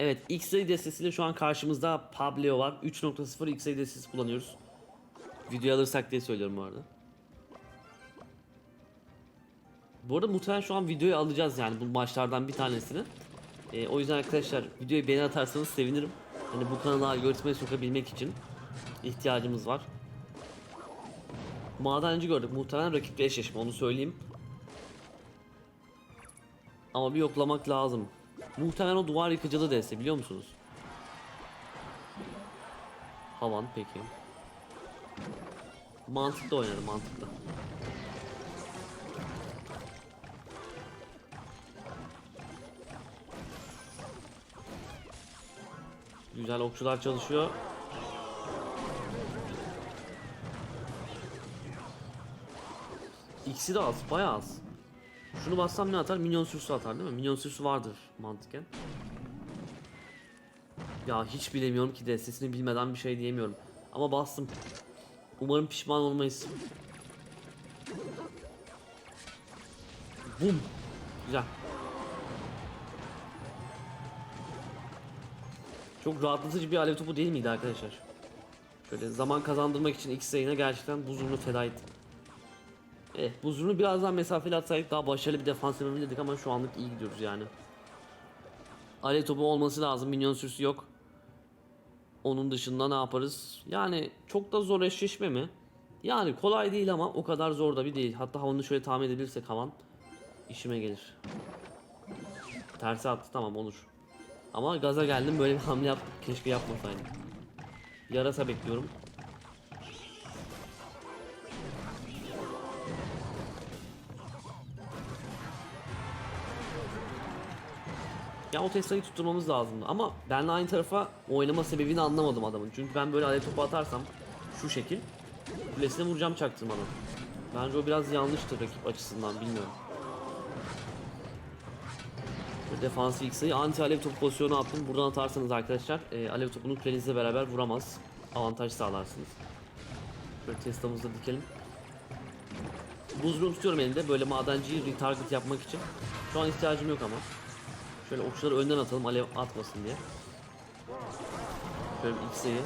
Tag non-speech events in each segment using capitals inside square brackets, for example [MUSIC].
Evet X-Ray destesiyle şu an karşımızda Pableo var. 3.0 X-Ray destesi kullanıyoruz. Videoyu alırsak diye söylüyorum bu arada. Bu arada muhtemelen şu an videoyu alacağız yani bu maçlardan bir tanesini. Ee, o yüzden arkadaşlar videoyu beğeni atarsanız sevinirim. Hani bu kanala algoritmaya sokabilmek için ihtiyacımız var. Madenci gördük. Muhtemelen rakiple eşleşme onu söyleyeyim. Ama bir yoklamak lazım. Muhtemelen o duvar yıkıcılı deste biliyor musunuz? Havan peki. Mantıklı oynadı mantıklı. Güzel okçular çalışıyor. İkisi de az, bayağı az. Şunu bassam ne atar? Minyon sürüsü atar değil mi? Minyon sürüsü vardır mantıken. Ya hiç bilemiyorum ki destesini bilmeden bir şey diyemiyorum. Ama bastım. Umarım pişman olmayız. Bum. Güzel. Çok rahatlatıcı bir alev topu değil miydi arkadaşlar? Şöyle zaman kazandırmak için X sayına gerçekten buzurunu feda ettim. Eh buzurunu biraz daha mesafeli atsaydık daha başarılı bir defans yapabilirdik ama şu anlık iyi gidiyoruz yani. Alev topu olması lazım. Minyon sürüsü yok. Onun dışında ne yaparız? Yani çok da zor eşleşme mi? Yani kolay değil ama o kadar zor da bir değil. Hatta havanı şöyle tahmin edebilirsek havan işime gelir. Tersi attı tamam olur. Ama gaza geldim böyle bir hamle yap keşke yapmasaydım. Yarasa bekliyorum. Ya o Tesla'yı tutturmamız lazımdı ama benle aynı tarafa oynama sebebini anlamadım adamın. Çünkü ben böyle alev topu atarsam şu şekil kulesine vuracağım çaktırmadan. Bence o biraz yanlıştır rakip açısından bilmiyorum. Defansif X'yi anti alev topu pozisyonu attım. Buradan atarsanız arkadaşlar e, alev topunu kulenizle beraber vuramaz. Avantaj sağlarsınız. Şöyle Tesla'mızı da dikelim. Buzluğu tutuyorum elimde böyle madenciyi retarget yapmak için. Şu an ihtiyacım yok ama. Şöyle okçuları önden atalım alev atmasın diye. Şöyle bir X'yi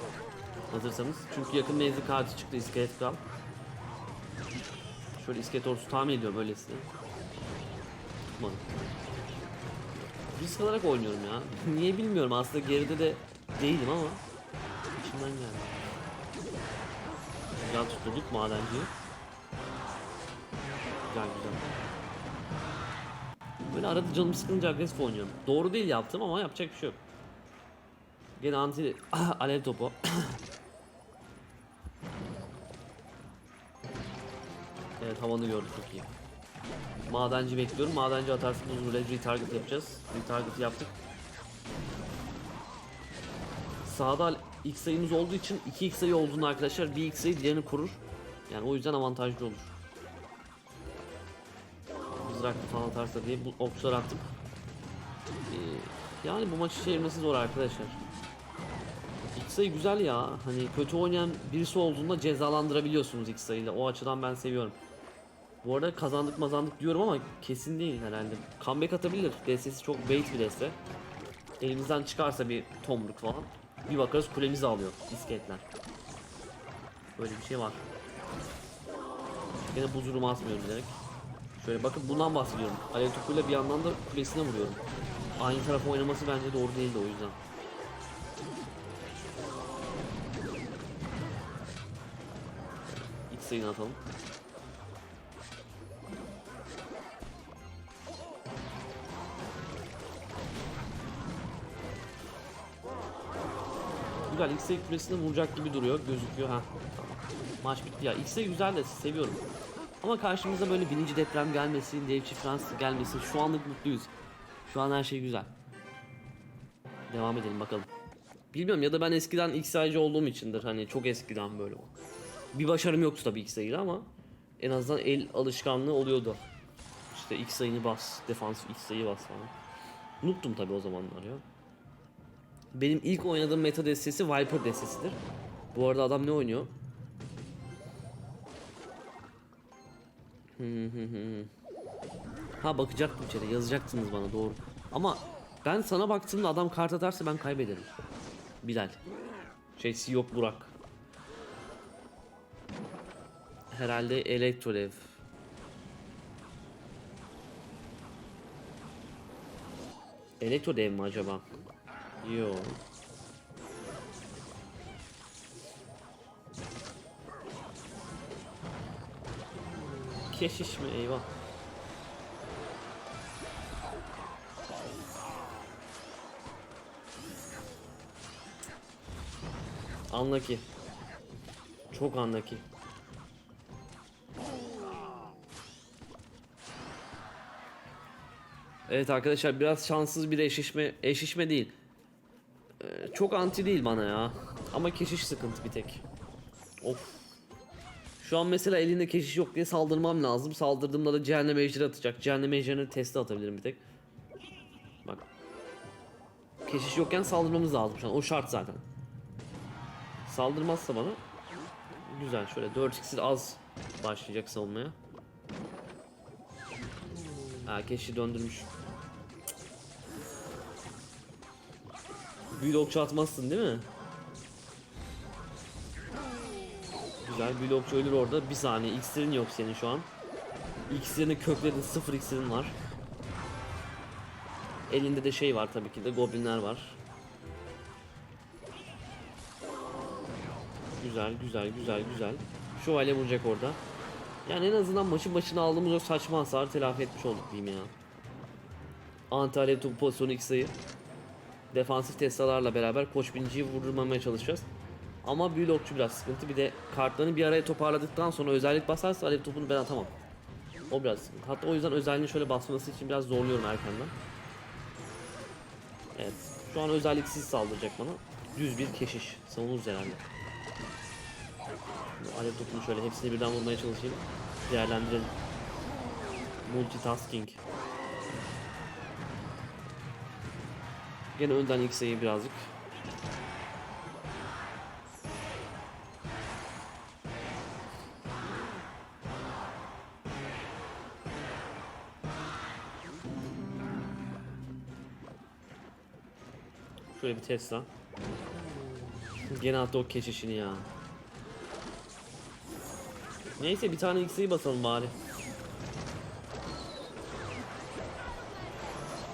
hazırsanız. Çünkü yakın menzil kartı çıktı iskelet kral. Şöyle iskelet ordusu tahmin ediyorum öylesine. Tutmadım. Risk alarak oynuyorum ya. [LAUGHS] Niye bilmiyorum aslında geride de değilim ama içimden geldi. Güzel tutturduk madenciyi. Güzel güzel. Böyle arada canım sıkılınca agresif oynuyorum. Doğru değil yaptım ama yapacak bir şey yok. Gene anti [LAUGHS] alev topu. [LAUGHS] evet havanı gördük çok iyi. Madenci bekliyorum. Madenci atarsa buzlu retarget yapacağız. Retarget yaptık. Sağda X sayımız olduğu için 2 X sayı olduğunda arkadaşlar bir X sayı diğerini korur. Yani o yüzden avantajlı olur. Mızraklı falan atarsa diye bu okçular attık. Ee, yani bu maçı çevirmesi zor arkadaşlar. X sayı güzel ya. Hani kötü oynayan birisi olduğunda cezalandırabiliyorsunuz X sayıyla. O açıdan ben seviyorum. Bu arada kazandık mazandık diyorum ama kesin değil herhalde. Comeback atabilir. DS'si çok bait bir deste. Elimizden çıkarsa bir tomruk falan. Bir bakarız kulemizi alıyor iskeletler. Böyle bir şey var. Yine buzurumu asmıyorum direkt. Şöyle bakın bundan bahsediyorum. Alev topuyla bir yandan da kulesine vuruyorum. Aynı tarafa oynaması bence doğru değildi o yüzden. X sayını atalım. Güzel X-Ray kulesine vuracak gibi duruyor. Gözüküyor ha. Maç bitti ya. X-Ray güzel de seviyorum. Ama karşımıza böyle birinci deprem gelmesi, devçi Fransız gelmesi şu anlık mutluyuz. Şu an her şey güzel. Devam edelim bakalım. Bilmiyorum ya da ben eskiden X-Ray'cı olduğum içindir. Hani çok eskiden böyle. Bir başarım yoktu tabii X-Ray'de ama en azından el alışkanlığı oluyordu. İşte X-Ray'ını bas, defansif X-Ray'ı bas falan. Noob'tum tabii o zamanlar ya. Benim ilk oynadığım meta destesi Viper destesidir. Bu arada adam ne oynuyor? Ha bakacaktım içeri yazacaktınız bana doğru. Ama Ben sana baktığımda adam kart atarsa ben kaybederim. Bilal. Şeysi yok Burak. Herhalde Elektrolev. Elektrodev mi acaba? Yo. Keşiş mi? Eyvah. Unlucky. Çok unlucky. Evet arkadaşlar biraz şanssız bir eşleşme eşleşme değil. Ee, çok anti değil bana ya. Ama keşiş sıkıntı bir tek. Of. Şu an mesela elinde keşiş yok diye saldırmam lazım. Saldırdığımda da cehennem ejderi atacak. Cehennem ejderini testi atabilirim bir tek. Bak. Keşiş yokken saldırmamız lazım şu an. O şart zaten. Saldırmazsa bana güzel şöyle 4 iksir az başlayacak savunmaya. Ha keşi döndürmüş. Büyülü okçu atmazsın değil mi? Güzel büyülü okçu ölür orada. Bir saniye iksirin yok senin şu an. İksirini kökledin sıfır iksirin var. Elinde de şey var tabii ki de goblinler var. Güzel güzel güzel güzel. Şövalye vuracak orada. Yani en azından maçın başına aldığımız o saçma hasarı telafi etmiş olduk diyeyim ya. Anti alev topu pozisyonu ilk sayı. Defansif testalarla beraber koç biniciyi vurdurmamaya çalışacağız. Ama büyülü okçu biraz sıkıntı. Bir de kartlarını bir araya toparladıktan sonra özellik basarsa alev topunu ben atamam. O biraz sıkıntı. Hatta o yüzden özelliğini şöyle basması için biraz zorluyorum erkenden. Evet. Şu an özelliksiz saldıracak bana. Düz bir keşiş. Savunuruz herhalde. Bu Alev topunu şöyle hepsini birden vurmaya çalışayım. Değerlendirelim. Multitasking. Gene önden ilk sayı birazcık. Şöyle bir Tesla. Gene attı o keşişini ya. Neyse bir tane X'yi basalım bari.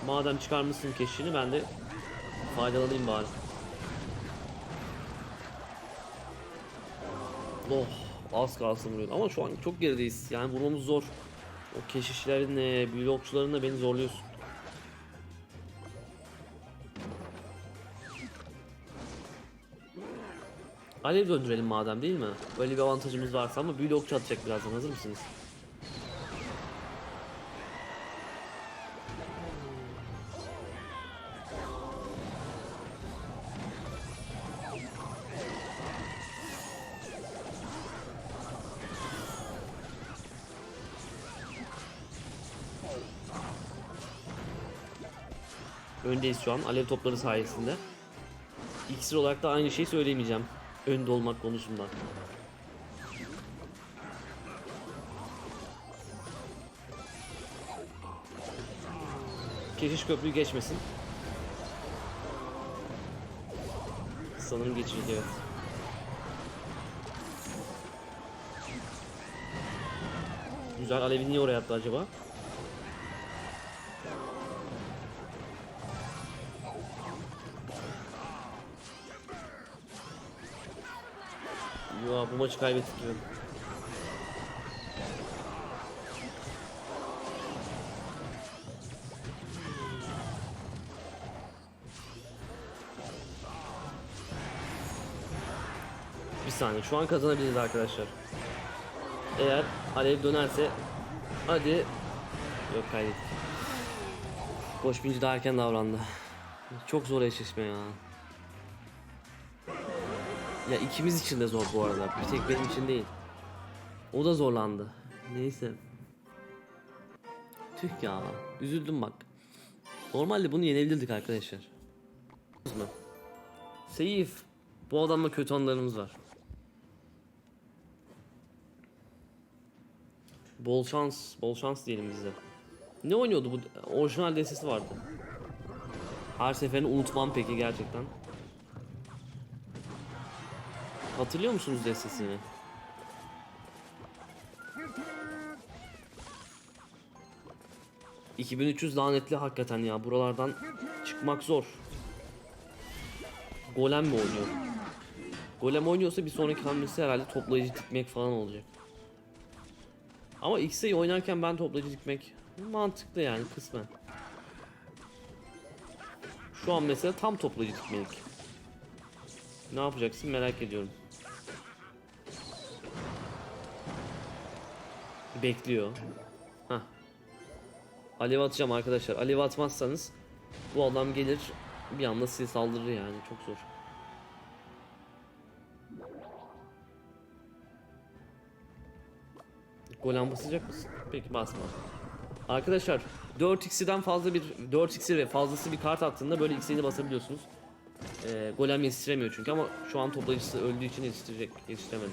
Madem çıkarmışsın keşini ben de faydalanayım bari. Oh az kalsın vuruyordu ama şu an çok gerideyiz yani vurmamız zor. O keşişlerinle, büyülü okçularınla beni zorluyorsun. Alev döndürelim madem değil mi? Böyle bir avantajımız varsa ama büyülü okçu atacak birazdan hazır mısınız? Öndeyiz şu an alev topları sayesinde. İksir olarak da aynı şeyi söyleyemeyeceğim. Önde olmak konusunda. Keşiş köprüyü geçmesin. Sanırım geçecek evet. Güzel Alevi niye oraya attı acaba? Bu maçı kaybettik. Bir saniye şu an kazanabiliriz arkadaşlar. Eğer Alev dönerse hadi yok kaybettik. Koç daha erken davrandı. Çok zor eşleşme ya. Ya ikimiz için de zor bu arada. Bir tek benim için değil. O da zorlandı. Neyse. Tüh ya. Üzüldüm bak. Normalde bunu yenebilirdik arkadaşlar. Seyif. Bu adamla kötü anılarımız var. Bol şans, bol şans diyelim bize. Ne oynuyordu bu? Orijinal destesi vardı. Her seferini unutmam peki gerçekten. Hatırlıyor musunuz destesini? ...2300 lanetli hakikaten ya. Buralardan çıkmak zor. Golem mi oynuyor? Golem oynuyorsa bir sonraki hamlesi herhalde toplayıcı dikmek falan olacak. Ama X'e oynarken ben toplayıcı dikmek mantıklı yani kısmen. Şu an mesela tam toplayıcı dikmelik. Ne yapacaksın merak ediyorum. Bekliyor. Hah. Alev atacağım arkadaşlar. Alev atmazsanız bu adam gelir bir anda size saldırır yani çok zor. Golem basacak mısın? Peki basma. Arkadaşlar 4 x'den fazla bir 4 x'i ve fazlası bir kart attığında böyle x'ini basabiliyorsunuz. Ee, golem yetiştiremiyor çünkü ama şu an toplayıcısı öldüğü için yetiştirecek, yetiştiremedi.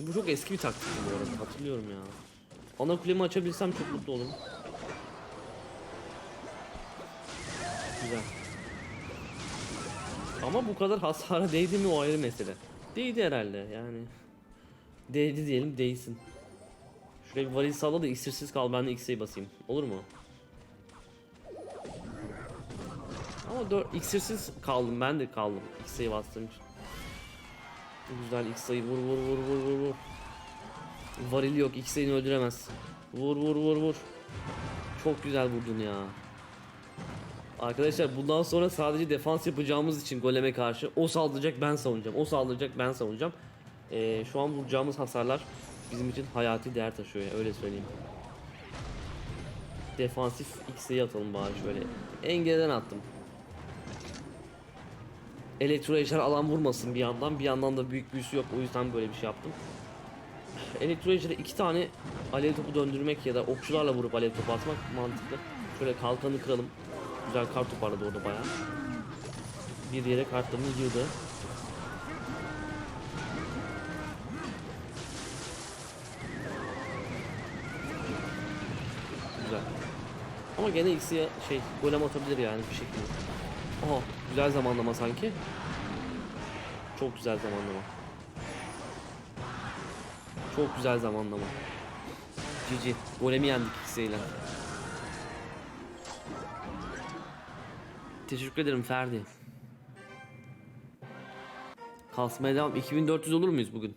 Bu çok eski bir taktik bu arada hatırlıyorum ya. Ana kulemi açabilsem çok mutlu olurum. Güzel. Ama bu kadar hasara değdi mi o ayrı mesele. Değdi herhalde yani. Değdi diyelim değsin. Şuraya bir varil salla da iksirsiz kal ben de X'e basayım. Olur mu? Ama 4 iksirsiz kaldım ben de kaldım X'e bastığım için. Güzel X'e'yi vur vur vur vur vur vur. Varil yok X'e'yi öldüremez. Vur vur vur vur. Çok güzel vurdun ya. Arkadaşlar bundan sonra sadece defans yapacağımız için goleme karşı o saldıracak ben savunacağım. O saldıracak ben savunacağım. Ee, şu an vuracağımız hasarlar bizim için hayati değer taşıyor ya öyle söyleyeyim. Defansif X'e atalım bari şöyle. Engelden attım. Elektro ejder alan vurmasın bir yandan bir yandan da büyük büyüsü yok o yüzden böyle bir şey yaptım. Elektro ejder'e iki tane alev topu döndürmek ya da okçularla vurup alev topu atmak mantıklı. Şöyle kalkanı kıralım. Güzel kart toparladı orada bayağı. Bir yere kartlarını yığdı. Güzel. Ama gene X'ye şey golem atabilir yani bir şekilde. Aha güzel zamanlama sanki. Çok güzel zamanlama. Çok güzel zamanlama. GG. Golemi yendik X'eyle. Teşekkür ederim Ferdi. Kasmaya devam. 2400 olur muyuz bugün?